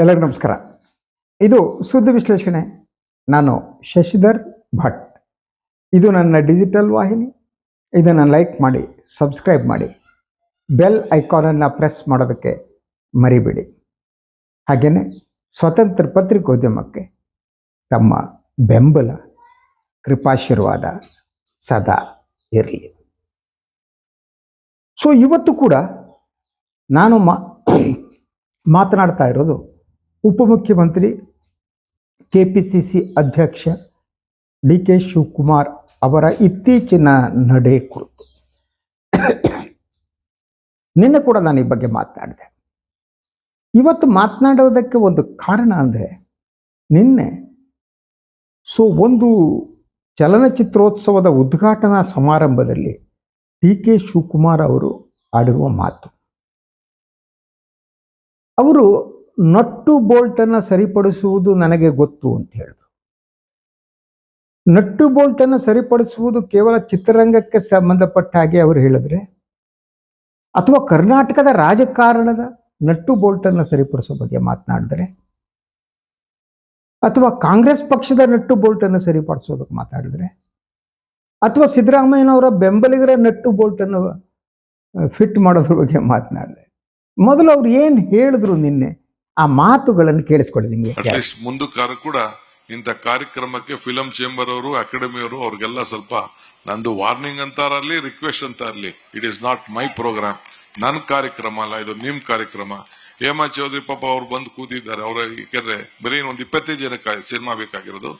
ಎಲ್ಲರಿಗೂ ನಮಸ್ಕಾರ. ಇದು ಸುದ್ದಿ ವಿಶ್ಲೇಷಣೆ. ನಾನು ಶಶಿಧರ್ ಭಟ್. ಇದು ನನ್ನ ಡಿಜಿಟಲ್ ವಾಹಿನಿ. ಇದನ್ನು ಲೈಕ್ ಮಾಡಿ, ಸಬ್ಸ್ಕ್ರೈಬ್ ಮಾಡಿ. ಬೆಲ್ ಐಕಾನನ್ನು ಪ್ರೆಸ್ ಮಾಡೋದಕ್ಕೆ ಮರಿಬೇಡಿ. ಹಾಗೆಯೇ ಸ್ವತಂತ್ರ ಪತ್ರಿಕೋದ್ಯಮಕ್ಕೆ ತಮ್ಮ ಬೆಂಬಲ, ಕೃಪಾಶೀರ್ವಾದ ಸದಾ ಇರಲಿ. ಸೊ ಇವತ್ತು ಕೂಡ ನಾನು ಮಾ ಮಾತನಾಡ್ತಾ ಇರೋದು ಉಪಮುಖ್ಯಮಂತ್ರಿ ಕೆ ಪಿ ಸಿ ಸಿ ಅಧ್ಯಕ್ಷ ಡಿ ಕೆ ಶಿವಕುಮಾರ್ ಅವರ ಇತ್ತೀಚಿನ ನಡೆ ಕುರಿತು. ನಿನ್ನೆ ಕೂಡ ನಾನು ಈ ಬಗ್ಗೆ ಮಾತನಾಡಿದೆ. ಇವತ್ತು ಮಾತನಾಡೋದಕ್ಕೆ ಒಂದು ಕಾರಣ ಅಂದರೆ ನಿನ್ನೆ ಸೊ ಒಂದು ಚಲನಚಿತ್ರೋತ್ಸವದ ಉದ್ಘಾಟನಾ ಸಮಾರಂಭದಲ್ಲಿ ಡಿ ಕೆ ಶಿವಕುಮಾರ್ ಅವರು ಆಡಿರುವ ಮಾತು. ಅವರು ನಟ್ಟು ಬೋಲ್ಟನ್ನು ಸರಿಪಡಿಸುವುದು ನನಗೆ ಗೊತ್ತು ಅಂತ ಹೇಳಿದ್ರು. ನಟ್ಟು ಬೋಲ್ಟನ್ನು ಸರಿಪಡಿಸುವುದು ಕೇವಲ ಚಿತ್ರರಂಗಕ್ಕೆ ಸಂಬಂಧಪಟ್ಟ ಹಾಗೆ ಅವರು ಹೇಳಿದ್ರೆ, ಅಥವಾ ಕರ್ನಾಟಕದ ರಾಜಕಾರಣದ ನಟ್ಟು ಬೋಲ್ಟನ್ನು ಸರಿಪಡಿಸೋ ಬಗ್ಗೆ ಮಾತನಾಡಿದ್ರೆ, ಅಥವಾ ಕಾಂಗ್ರೆಸ್ ಪಕ್ಷದ ನಟ್ಟು ಬೋಲ್ಟನ್ನು ಸರಿಪಡಿಸೋದಕ್ಕೆ ಮಾತಾಡಿದ್ರೆ, ಅಥವಾ ಸಿದ್ದರಾಮಯ್ಯನವರ ಬೆಂಬಲಿಗರ ನಟ್ಟು ಬೋಲ್ಟನ್ನು ಫಿಟ್ ಮಾಡೋದ್ರ ಬಗ್ಗೆ ಮಾತನಾಡಿದೆ ಮೊದಲು ಅವ್ರು ಏನು ಹೇಳಿದ್ರು ನಿನ್ನೆ? ಆ ಮಾತುಗಳನ್ನು ಕೇಳಿಸ್ಕೊಳ್ಳಿ ನಿಮಗೆ. ಮುಂದಕ್ಕಾರ ಕೂಡ ಇಂಥ ಕಾರ್ಯಕ್ರಮಕ್ಕೆ ಫಿಲಂ ಚೇಂಬರ್ ಅವರು ಅಕಾಡೆಮಿ ಅವರು ಅವ್ರಿಗೆಲ್ಲ ಸ್ವಲ್ಪ ನಂದು ವಾರ್ನಿಂಗ್ ಅಂತಾರಲ್ಲಿ ರಿಕ್ವೆಸ್ಟ್ ಅಂತ ಇರಲಿ it is not my program ನನ್ನ ಕಾರ್ಯಕ್ರಮ ಅಲ್ಲ ಇದು ನಿಮ್ ಕಾರ್ಯಕ್ರಮ. ಹೇಮಾ ಚೌಧರಿ ಪಾಪ ಅವ್ರು ಬಂದು ಕೂತಿದ್ದಾರೆ. ಅವ್ರ ಯಾಕಂದ್ರೆ ಬರೀ ಒಂದ್ ಇಪ್ಪತ್ತೈದು ಜನಕ್ಕೆ ಸಿನಿಮಾ ಬೇಕಾಗಿರೋದು.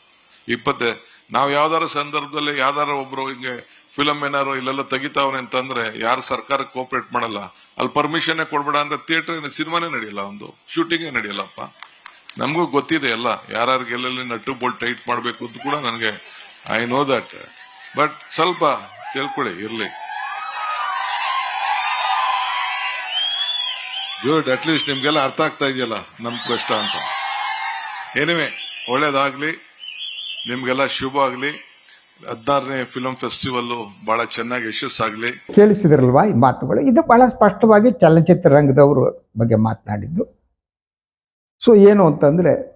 ಇಪ್ಪತ್ತೇ, ನಾವು ಯಾವ್ದಾರ ಸಂದರ್ಭದಲ್ಲಿ ಯಾವ್ದಾರ ಒಬ್ರು ಹಿಂಗೆ ಫಿಲಮ್ ಏನಾರು ಇಲ್ಲೆಲ್ಲ ತೆಗಿತಾವ್ರೆ ಅಂತಂದ್ರೆ ಯಾರು ಸರ್ಕಾರಕ್ಕೆ ಕೋಪರೇಟ್ ಮಾಡಲ್ಲ. ಅಲ್ಲಿ ಪರ್ಮಿಷನ್ ಕೊಡ್ಬೇಡ ಅಂತ ಥಿಯೇಟರ್ ಸಿನಿಮಾನೇ ನಡೆಯಲ್ಲ ಒಂದು. ಶೂಟಿಂಗೇ ನಡೆಯಲ್ಲಪ್ಪ. ನಮಗೂ ಗೊತ್ತಿದೆ ಎಲ್ಲ. ಯಾರ್ಯಾರಿಗೆ ಎಲ್ಲೆಲ್ಲಿ ನಟ್ಟು ಬೋಲ್ಟ್ ಟೈಟ್ ಮಾಡಬೇಕು ಅಂತ ಕೂಡ ನನಗೆ ಐ ನೋ ದಟ್ ಬಟ್ ಸ್ವಲ್ಪ ತಿಳ್ಕೊಳ್ಳಿ, ಇರ್ಲಿ. ಗುಡ್ ಅಟ್ಲೀಸ್ಟ್ ನಿಮ್ಗೆಲ್ಲ ಅರ್ಥ ಆಗ್ತಾ ಇದೆಯಲ್ಲ ನಮ್ ಕಷ್ಟ ಅಂತ. ಏನಿವೆ ಒಳ್ಳೇದಾಗ್ಲಿ. ನಿಮ್ಗೆಲ್ಲ ಶುಭ ಆಗ್ಲಿ. ಹದಿನಾರನೇ ಫಿಲಂ ಫೆಸ್ಟಿವಲ್ ಬಹಳ ಚೆನ್ನಾಗಿ ಯಶಸ್ಸಾಗಲಿ. ಕೇಳಿಸಿದ್ರಲ್ವಾ ಈ ಮಾತುಗಳು? ಇದು ಬಹಳ ಸ್ಪಷ್ಟವಾಗಿ ಚಲನಚಿತ್ರ ರಂಗದವ್ರ ಬಗ್ಗೆ ಮಾತನಾಡಿದ್ದು. ಸೊ ಏನು ಅಂತಂದ್ರೆ,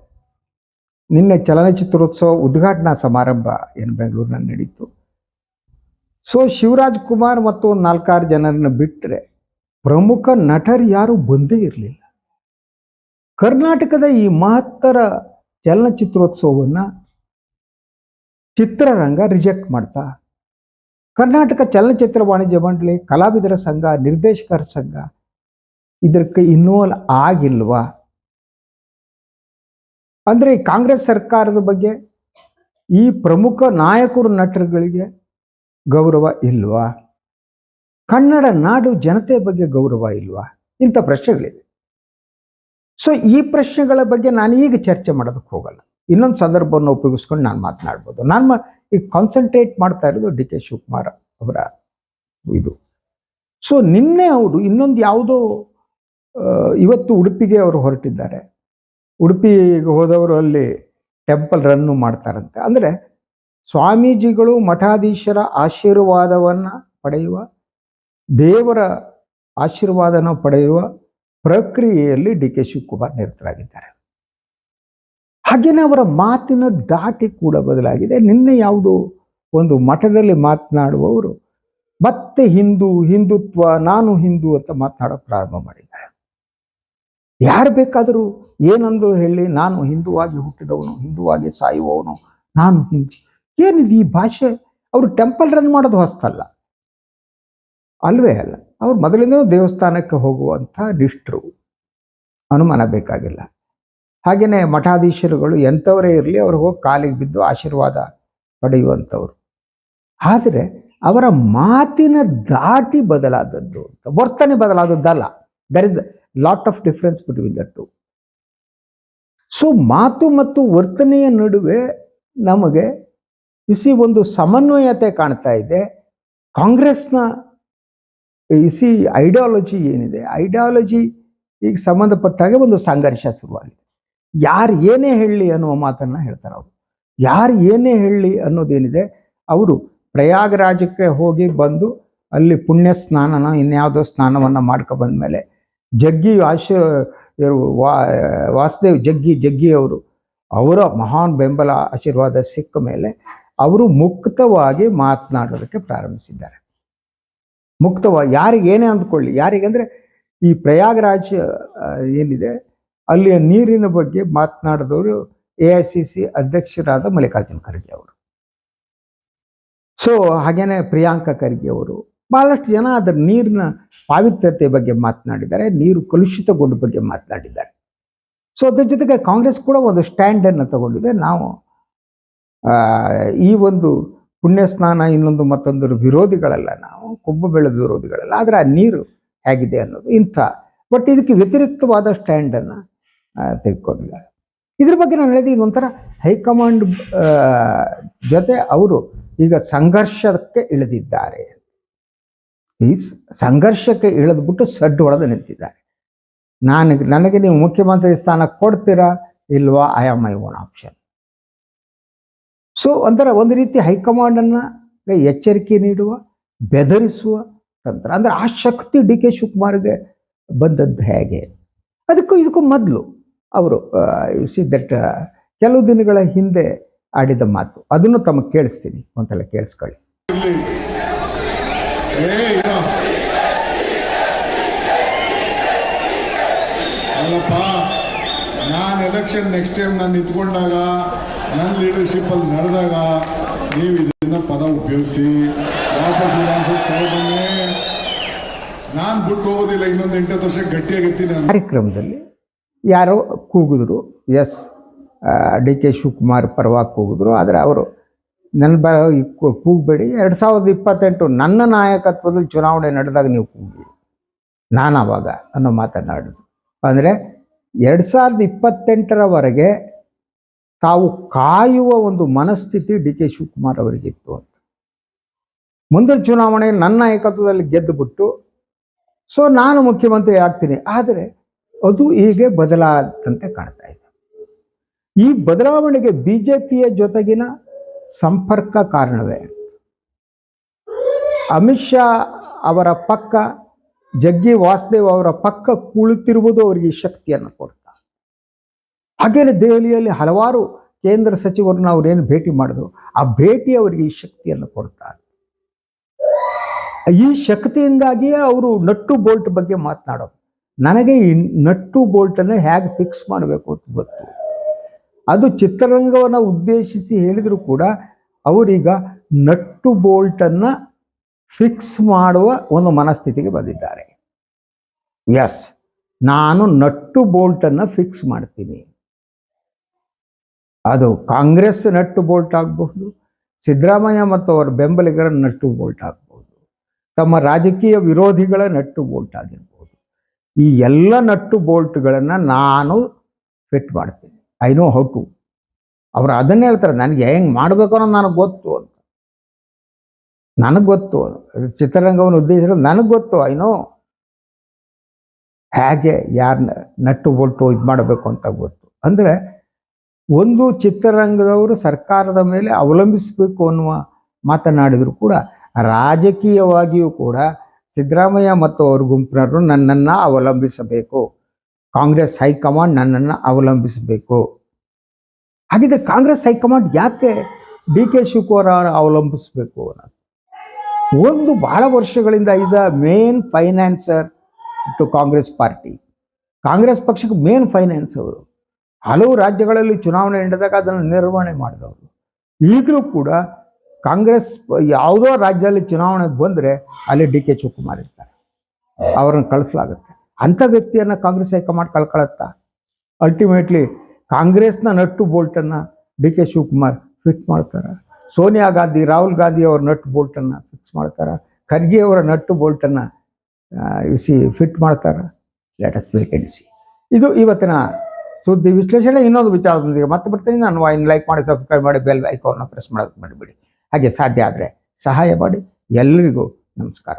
ನಿನ್ನೆ ಚಲನಚಿತ್ರೋತ್ಸವ ಉದ್ಘಾಟನಾ ಸಮಾರಂಭ ಏನು ಬೆಂಗಳೂರಿನಲ್ಲಿ ನಡೀತು. ಸೊ ಶಿವರಾಜ್ ಕುಮಾರ್ ಮತ್ತು ಒಂದು ನಾಲ್ಕಾರು ಜನರನ್ನು ಬಿಟ್ಟರೆ ಪ್ರಮುಖ ನಟರು ಯಾರು ಬಂದೇ ಇರಲಿಲ್ಲ. ಕರ್ನಾಟಕದ ಈ ಮಹತ್ತರ ಚಲನಚಿತ್ರೋತ್ಸವವನ್ನು ಚಿತ್ರರಂಗ ರಿಜೆಕ್ಟ್ ಮಾಡ್ತಾ. ಕರ್ನಾಟಕ ಚಲನಚಿತ್ರ ವಾಣಿಜ್ಯ ಮಂಡಳಿ ಕಲಾವಿದರ ಸಂಘ, ನಿರ್ದೇಶಕರ ಸಂಘ ಇದಕ್ಕೆ ಇನ್ವಾಲ್ವ್ ಆಗಿಲ್ವಾ? ಅಂದ್ರೆ ಕಾಂಗ್ರೆಸ್ ಸರ್ಕಾರದ ಬಗ್ಗೆ ಈ ಪ್ರಮುಖ ನಾಯಕರು ನಟರುಗಳಿಗೆ ಗೌರವ ಇಲ್ವಾ? ಕನ್ನಡ ನಾಡು ಜನತೆ ಬಗ್ಗೆ ಗೌರವ ಇಲ್ವಾ? ಇಂಥ ಪ್ರಶ್ನೆಗಳಿವೆ. ಸೊ ಈ ಪ್ರಶ್ನೆಗಳ ಬಗ್ಗೆ ನಾನು ಈಗ ಚರ್ಚೆ ಮಾಡೋದಕ್ಕೆ ಹೋಗಲ್ಲ. ಇನ್ನೊಂದು ಸಂದರ್ಭವನ್ನು ಉಪಯೋಗಿಸ್ಕೊಂಡು ನಾನು ಮಾತನಾಡ್ಬೋದು. ನಾನು ಮಾ ಈಗ ಕಾನ್ಸಂಟ್ರೇಟ್ ಮಾಡ್ತಾ ಇರೋದು ಡಿ ಕೆ ಶಿವಕುಮಾರ್ ಅವರ ಇದು. ಸೊ ನಿನ್ನೆ ಅವರು ಇನ್ನೊಂದು ಯಾವುದೋ ಇವತ್ತು ಉಡುಪಿಗೆ ಅವರು ಹೊರಟಿದ್ದಾರೆ. ಉಡುಪಿಗೆ ಹೋದವರು ಅಲ್ಲಿ ಟೆಂಪಲ್ ರನ್ನು ಮಾಡ್ತಾರಂತೆ. ಅಂದರೆ ಸ್ವಾಮೀಜಿಗಳು ಮಠಾಧೀಶರ ಆಶೀರ್ವಾದವನ್ನು ಪಡೆಯುವ, ದೇವರ ಆಶೀರ್ವಾದನ ಪಡೆಯುವ ಪ್ರಕ್ರಿಯೆಯಲ್ಲಿ ಡಿ ಕೆ ಶಿವಕುಮಾರ್ ನಿರತರಾಗಿದ್ದಾರೆ. ಹಾಗೇನೆ ಅವರ ಮಾತಿನ ದಾಟಿ ಕೂಡ ಬದಲಾಗಿದೆ. ನಿನ್ನೆ ಯಾವುದೋ ಒಂದು ಮಠದಲ್ಲಿ ಮಾತನಾಡುವವರು, ಮತ್ತೆ ಹಿಂದೂ, ಹಿಂದುತ್ವ, ನಾನು ಹಿಂದೂ ಅಂತ ಮಾತನಾಡೋಕೆ ಪ್ರಾರಂಭ ಮಾಡಿದ್ದಾರೆ. ಯಾರು ಬೇಕಾದರೂ ಏನಂದ್ರು ಹೇಳಿ, ನಾನು ಹಿಂದುವಾಗಿ ಹುಟ್ಟಿದವನು, ಹಿಂದುವಾಗಿ ಸಾಯುವವನು, ನಾನು ಹಿಂದೂ. ಏನಿದೆ ಈ ಭಾಷೆ? ಅವರು ಟೆಂಪಲ್ ರನ್ ಮಾಡೋದು ಹೊಸ್ತಲ್ಲ. ಅಲ್ವೇ ಅಲ್ಲ. ಅವ್ರು ಮೊದಲಿಂದಲೂ ದೇವಸ್ಥಾನಕ್ಕೆ ಹೋಗುವಂಥ ನಿಷ್ಠರು. ಅನುಮಾನ ಬೇಕಾಗಿಲ್ಲ. ಹಾಗೆಯೇ ಮಠಾಧೀಶರುಗಳು ಎಂಥವರೇ ಇರಲಿ ಅವ್ರು ಹೋಗಿ ಕಾಲಿಗೆ ಬಿದ್ದು ಆಶೀರ್ವಾದ ಪಡೆಯುವಂಥವ್ರು. ಆದರೆ ಅವರ ಮಾತಿನ ದಾಟಿ ಬದಲಾದದ್ದು ಅಂತ, ವರ್ತನೆ ಬದಲಾದದ್ದಲ್ಲ. There is lot of difference between the two so ಮಾತು ಮತ್ತು ವರ್ತನೆಯ ನಡುವೆ ನಮಗೆ ಇಸಿ ಒಂದು ಸಮನ್ವಯತೆ ಕಾಣ್ತಾ ಇದೆ. ಕಾಂಗ್ರೆಸ್ನ ಇಸಿ ಐಡಿಯಾಲಜಿ ಏನಿದೆ? ಐಡಿಯಾಲಜಿ ಈಗ ಸಂಬಂಧಪಟ್ಟ ಹಾಗೆ ಒಂದು ಸಂಘರ್ಷ ಶುರುವಾಗಿದೆ. ಯಾರು ಏನೇ ಹೇಳಲಿ ಅನ್ನುವ ಮಾತನ್ನ ಹೇಳ್ತಾರೆ ಅವರು. ಯಾರು ಏನೇ ಹೇಳಲಿ ಅನ್ನೋದೇನಿದೆ, ಅವರು ಪ್ರಯಾಗರಾಜಕ್ಕೆ ಹೋಗಿ ಬಂದು ಅಲ್ಲಿ ಪುಣ್ಯ ಸ್ನಾನನ ಇನ್ಯಾವುದೋ ಸ್ನಾನವನ್ನು ಮಾಡ್ಕೊ ಬಂದ್ಮೇಲೆ ಜಗ್ಗಿ ವಾಶ ವಾಸುದೇವ್, ಜಗ್ಗಿ ಜಗ್ಗಿ ಅವರು, ಅವರ ಮಹಾನ್ ಬೆಂಬಲ ಆಶೀರ್ವಾದ ಸಿಕ್ಕ ಮೇಲೆ ಅವರು ಮುಕ್ತವಾಗಿ ಮಾತನಾಡೋದಕ್ಕೆ ಪ್ರಾರಂಭಿಸಿದ್ದಾರೆ. ಮುಕ್ತವಾಗಿ ಯಾರಿಗೆ ಏನೇ ಅಂದ್ಕೊಳ್ಳಿ ಯಾರಿಗಂದ್ರೆ ಈ ಪ್ರಯಾಗರಾಜ್ ಏನಿದೆ ಅಲ್ಲಿಯ ನೀರಿನ ಬಗ್ಗೆ ಮಾತನಾಡಿದವರು ಎ ಐ ಸಿ ಸಿ ಅಧ್ಯಕ್ಷರಾದ ಮಲ್ಲಿಕಾರ್ಜುನ ಖರ್ಗೆ ಅವರು. ಸೊ ಹಾಗೇನೆ ಪ್ರಿಯಾಂಕಾ ಖರ್ಗೆ ಅವರು ಬಹಳಷ್ಟು ಜನ ಅದರ ನೀರಿನ ಪಾವಿತ್ರ್ಯತೆ ಬಗ್ಗೆ ಮಾತನಾಡಿದ್ದಾರೆ, ನೀರು ಕಲುಷಿತಗೊಂಡ ಬಗ್ಗೆ ಮಾತನಾಡಿದ್ದಾರೆ. ಸೊ ಅದ್ರ ಜೊತೆಗೆ ಕಾಂಗ್ರೆಸ್ ಕೂಡ ಒಂದು ಸ್ಟ್ಯಾಂಡನ್ನು ತಗೊಂಡಿದೆ. ನಾವು ಈ ಒಂದು ಪುಣ್ಯ ಸ್ನಾನ, ಇನ್ನೊಂದು ಮತ್ತೊಂದರ ವಿರೋಧಿಗಳಲ್ಲ ನಾವು, ಕುಂಭಮೇಳದ ವಿರೋಧಿಗಳಲ್ಲ, ಆದರೆ ಆ ನೀರು ಹೇಗಿದೆ ಅನ್ನೋದು ಇಂಥ. ಬಟ್ ಇದಕ್ಕೆ ವ್ಯತಿರಿಕ್ತವಾದ ಸ್ಟ್ಯಾಂಡನ್ನು ತೆಗೆದುಕೊಂಡಿದ್ದಾರೆ. ಇದ್ರ ಬಗ್ಗೆ ನಾನು ಹೇಳಿದೆ ಒಂಥರ ಹೈಕಮಾಂಡ್ ಜೊತೆ ಅವರು ಈಗ ಸಂಘರ್ಷಕ್ಕೆ ಇಳಿದಿದ್ದಾರೆ. ಈ ಸಂಘರ್ಷಕ್ಕೆ ಇಳಿದ್ಬಿಟ್ಟು ಸಡ್ಡು ಹೊಡೆದು ನಿಂತಿದ್ದಾರೆ. ನಾನು, ನನಗೆ ನೀವು ಮುಖ್ಯಮಂತ್ರಿ ಸ್ಥಾನ ಕೊಡ್ತೀರಾ ಇಲ್ವಾ? I am my own option so ಒಂಥರ ಒಂದು ರೀತಿ ಹೈಕಮಾಂಡನ್ನು ಎಚ್ಚರಿಕೆ ನೀಡುವ, ಬೆದರಿಸುವ ತಂತ್ರ. ಅಂದ್ರೆ ಆ ಶಕ್ತಿ ಡಿ ಕೆ ಶಿವಕುಮಾರ್ಗೆ ಬಂದದ್ದು ಹೇಗೆ? ಅದಕ್ಕೂ ಇದಕ್ಕೂ ಮೊದಲು ಅವರು ಯು ಸಿ ದಟ್ ಕೆಲವು ದಿನಗಳ ಹಿಂದೆ ಆಡಿದ ಮಾತು. ಅದನ್ನು ತಮಗೆ ಕೇಳಿಸ್ತೀನಿ. ಒಂದ್ಸಲ ಕೇಳಿಸ್ಕೊಳ್ಳಿ. ಅಲ್ಲಪ್ಪ ನಾನು ಎಲೆಕ್ಷನ್ ನೆಕ್ಸ್ಟ್ ಟೈಮ್ ನಾನು ನಿಂತ್ಕೊಂಡಾಗ ನನ್ನ ಲೀಡರ್ಶಿಪ್ ಅಲ್ಲಿ ನಡೆದಾಗ ನೀವು ಇದನ್ನ ಪದ ಉಪಯೋಗಿಸಿ ವಾಪಸ್ ವಿಧಾನಸಭೆ ನಾನು ಬಿಟ್ಟು ಹೋಗೋದಿಲ್ಲ ಇನ್ನೊಂದು ಎಂಟತ್ತು ವರ್ಷ ಗಟ್ಟಿಯಾಗಿರ್ತೀನಿ ಕಾರ್ಯಕ್ರಮದಲ್ಲಿ ಯಾರೋ ಕೂಗಿದ್ರು. ಎಸ್ ಡಿ ಕೆ ಶಿವಕುಮಾರ್ ಪರವಾಗಿ ಕೂಗಿದ್ರು. ಆದರೆ ಅವರು ನನ್ನ ಬ ಕೂಗಬೇಡಿ. ಎರಡು ಸಾವಿರದ ಇಪ್ಪತ್ತೆಂಟು ನನ್ನ ನಾಯಕತ್ವದಲ್ಲಿ ಚುನಾವಣೆ ನಡೆದಾಗ ನೀವು ಕೂಗಿ. ನಾನು ಆವಾಗ ಅನ್ನೋ ಮಾತನಾಡಿದ್ರು ಅಂದರೆ ಎರಡು ಸಾವಿರದ ಇಪ್ಪತ್ತೆಂಟರವರೆಗೆ ತಾವು ಕಾಯುವ ಒಂದು ಮನಸ್ಥಿತಿ ಡಿ ಕೆ ಶಿವಕುಮಾರ್ ಅವರಿಗಿತ್ತು ಅಂತ. ಮುಂದಿನ ಚುನಾವಣೆ ನನ್ನ ನಾಯಕತ್ವದಲ್ಲಿ ಗೆದ್ದುಬಿಟ್ಟು, ಸೊ ನಾನು ಮುಖ್ಯಮಂತ್ರಿ ಆಗ್ತೀನಿ. ಆದರೆ ಅದು ಹೀಗೆ ಬದಲಾದಂತೆ ಕಾಣ್ತಾ ಇದೆ. ಈ ಬದಲಾವಣೆಗೆ ಬಿಜೆಪಿಯ ಜೊತೆಗಿನ ಸಂಪರ್ಕ ಕಾರಣವೇ? ಅಮಿತ್ ಶಾ ಅವರ ಪಕ್ಕ, ಜಗ್ಗಿ ವಾಸುದೇವ್ ಅವರ ಪಕ್ಕ ಕುಳಿತಿರುವುದು ಅವರಿಗೆ ಶಕ್ತಿಯನ್ನು ಕೊಡ್ತಾ. ಹಾಗೇನೆ ದೆಹಲಿಯಲ್ಲಿ ಹಲವಾರು ಕೇಂದ್ರ ಸಚಿವರನ್ನ ಅವರೇನು ಭೇಟಿ ಮಾಡಿದ್ರು, ಆ ಭೇಟಿ ಅವರಿಗೆ ಈ ಶಕ್ತಿಯನ್ನು ಕೊಡ್ತಾರೆ ಈ ಶಕ್ತಿಯಿಂದಾಗಿಯೇ ಅವರು ನಟ್ಟು ಬೋಲ್ಟ್ ಬಗ್ಗೆ ಮಾತನಾಡೋದು. ನನಗೆ ಈ ನಟ್ಟು ಬೋಲ್ಟನ್ನು ಹೇಗೆ ಫಿಕ್ಸ್ ಮಾಡಬೇಕು ಅಂತ ಗೊತ್ತು. ಅದು ಚಿತ್ರರಂಗವನ್ನು ಉದ್ದೇಶಿಸಿ ಹೇಳಿದರೂ ಕೂಡ ಅವರೀಗ ನಟ್ಟು ಬೋಲ್ಟನ್ನು ಫಿಕ್ಸ್ ಮಾಡುವ ಒಂದು ಮನಸ್ಥಿತಿಗೆ ಬಂದಿದ್ದಾರೆ. ಎಸ್ ನಾನು ನಟ್ಟು ಬೋಲ್ಟನ್ನು ಫಿಕ್ಸ್ ಮಾಡ್ತೀನಿ. ಅದು ಕಾಂಗ್ರೆಸ್ ನಟ್ಟು ಬೋಲ್ಟ್ ಆಗಬಹುದು, ಸಿದ್ದರಾಮಯ್ಯ ಮತ್ತು ಅವರ ಬೆಂಬಲಿಗರ ನಟ್ಟು ಬೋಲ್ಟ್ ಆಗಬಹುದು, ತಮ್ಮ ರಾಜಕೀಯ ವಿರೋಧಿಗಳ ನಟ್ಟು ಬೋಲ್ಟ್ ಆಗಿರ್ಬೋದು. ಈ ಎಲ್ಲ ನಟ್ಟು ಬೋಲ್ಟ್ಗಳನ್ನು ನಾನು ಫಿಟ್ ಮಾಡ್ತೀನಿ. ಐ ನೋ ಹೌ ಟು ಅವ್ರು ಅದನ್ನು ಹೇಳ್ತಾರೆ, ನನಗೆ ಹೆಂಗೆ ಮಾಡಬೇಕು ಅನ್ನೋ ನನಗೆ ಗೊತ್ತು ಅಂತ. ನನಗೆ ಗೊತ್ತು. ಚಿತ್ರರಂಗವನ್ನು ಉದ್ದೇಶಿಸಿರೋದು ನನಗೆ ಗೊತ್ತು ಐ ನೋ ಹೇಗೆ ಯಾರನ್ನ ನಟ್ಟು ಬೋಲ್ಟು ಇದು ಮಾಡಬೇಕು ಅಂತ ಗೊತ್ತು. ಅಂದರೆ ಒಂದು ಚಿತ್ರರಂಗದವರು ಸರ್ಕಾರದ ಮೇಲೆ ಅವಲಂಬಿಸಬೇಕು ಅನ್ನುವ ಮಾತನಾಡಿದರೂ ಕೂಡ, ರಾಜಕೀಯವಾಗಿಯೂ ಕೂಡ ಸಿದ್ದರಾಮಯ್ಯ ಮತ್ತು ಅವ್ರ ಗುಂಪಿನವರು ನನ್ನನ್ನು ಅವಲಂಬಿಸಬೇಕು. ಕಾಂಗ್ರೆಸ್ ಹೈಕಮಾಂಡ್ ನನ್ನನ್ನು ಅವಲಂಬಿಸಬೇಕು. ಹಾಗಿದ್ರೆ ಕಾಂಗ್ರೆಸ್ ಹೈಕಮಾಂಡ್ ಯಾಕೆ ಡಿ ಕೆ ಶಿವಕುಮಾರ್ ಅವಲಂಬಿಸಬೇಕು? ಒಂದು ಬಹಳ ವರ್ಷಗಳಿಂದ is a main financer to Congress party. Congress ಪಕ್ಷಕ್ಕೆ ಮೇನ್ ಫೈನಾನ್ಸ್ ಅವರು. ಹಲವು ರಾಜ್ಯಗಳಲ್ಲಿ ಚುನಾವಣೆ ನಡೆದಾಗ ಅದನ್ನು ನಿರ್ವಹಣೆ ಮಾಡಿದವರು. ಈಗಲೂ ಕೂಡ ಕಾಂಗ್ರೆಸ್ ಯಾವುದೋ ರಾಜ್ಯದಲ್ಲಿ ಚುನಾವಣೆಗೆ ಬಂದರೆ ಅಲ್ಲಿ ಡಿ ಕೆ ಶಿವಕುಮಾರ್ ಇರ್ತಾರೆ. ಅವರನ್ನು ಕಳಿಸಲಾಗುತ್ತೆ. ಅಂಥ ವ್ಯಕ್ತಿಯನ್ನು ಕಾಂಗ್ರೆಸ್ ಹೈಕಮಾಂಡ್ ಕಳ್ಕೊಳತ್ತಾ? ಅಲ್ಟಿಮೇಟ್ಲಿ ಕಾಂಗ್ರೆಸ್ನ ನಟ್ಟು ಬೋಲ್ಟನ್ನು ಡಿ ಕೆ ಶಿವಕುಮಾರ್ ಫಿಟ್ ಮಾಡ್ತಾರೆ? ಸೋನಿಯಾ ಗಾಂಧಿ, ರಾಹುಲ್ ಗಾಂಧಿ ಅವರ ನಟ್ಟು ಬೋಲ್ಟನ್ನು ಫಿಕ್ಸ್ ಮಾಡ್ತಾರೆ? ಖರ್ಗೆ ಅವರ ನಟ್ಟು ಬೋಲ್ಟನ್ನು ಸಿ ಫಿಟ್ ಮಾಡ್ತಾರೆ? ಲೇಟೆಸ್ಟ್ ವೇಕೆನ್ಸಿ ಇದು ಇವತ್ತಿನ ಸುದ್ದಿ ವಿಶ್ಲೇಷಣೆ. ಇನ್ನೊಂದು ವಿಚಾರದೊಂದಿಗೆ ಮತ್ತೆ ಬರ್ತೀನಿ. ನಾನು ಇನ್ ಲೈಕ್ ಮಾಡಿ ಸಬ್ಸ್ಕ್ರೈಬ್ ಮಾಡಿ ಬೆಲ್ ಐಕಾನ್ನ ಪ್ರೆಸ್ ಮಾಡೋದು ಮಾಡಿಬಿಡಿ ಹಾಗೆ ಸಾಧ್ಯ ಆದರೆ ಸಹಾಯ ಮಾಡಿ ಎಲ್ಲರಿಗೂ ನಮಸ್ಕಾರ.